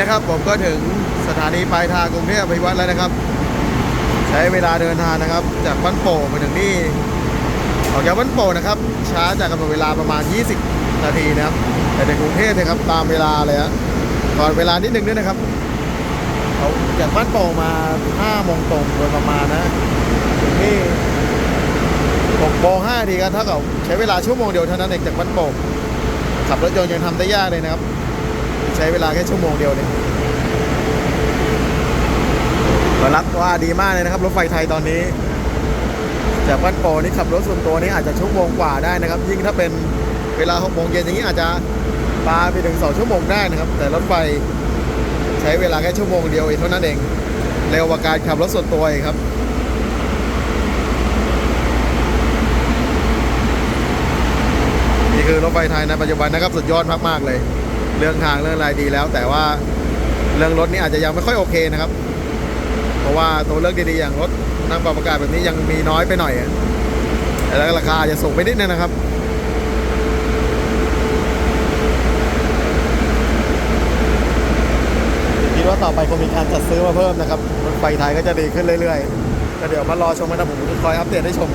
นะครับ ผมก็ถึงสถานีปลายทางกรุงเทพอภิวัตแล้วนะครับ ใช้เวลาเดินทางนะครับ จากบ้านโป่งไปถึงนี่ออกจากบ้านโป่งนะครับ ช้าจากกำหนดเวลาประมาณ 20 นาทีนะครับ แต่ในกรุงเทพนะครับตามเวลาเลยฮะก่อนเวลานิดนึงด้วยนะครับเขาจากบ้านโป่งมา5โมงตรงโดยประมาณนะถึงนี่6โมง5นาทีกันเท่ากับใช้เวลาชั่วโมงเดียวเท่านั้นเองจากบ้านโป่งขับรถยนต์ยังทำได้ยากเลยนะครับ ใช้เวลาแค่ชั่วโมงเดียวเนี่ยก็รับว่าดีมากเลยนะครับ รถไฟไทยตอนนี้ จากบ้านโปอนี่ขับรถส่วนตัวนี่อาจจะชั่วโมงกว่าได้นะครับ ยิ่งถ้าเป็นเวลา6โมงเย็นอย่างนี้อาจจะปาไปถึง2ชั่วโมงได้นะครับ แต่รถไฟใช้เวลาแค่ชั่วโมงเดียวเองเท่านั้นเอง เร็วกว่าการขับรถส่วนตัวครับนี่คือรถไฟไทยในปัจจุบันนะครับสุดยอดมากๆเลย เรื่องทางเรื่องอะไรดีแล้ว แต่ว่าเรื่องรถนี่อาจจะยังไม่ค่อยโอเคนะครับ เพราะว่าตัวเลือกดีๆอย่างรถนั่งปรับอากาศแบบนี้ยังมีน้อยไปหน่อยแล้วราคาจะสูงไปนิดนึงนะครับคิดว่าต่อไปคงมีการจัดซื้อมาเพิ่มนะครับรถไฟไทยก็จะดีขึ้นเรื่อยๆก็เดี๋ยวมารอชมกันนะผมคอยอัปเดตให้ชม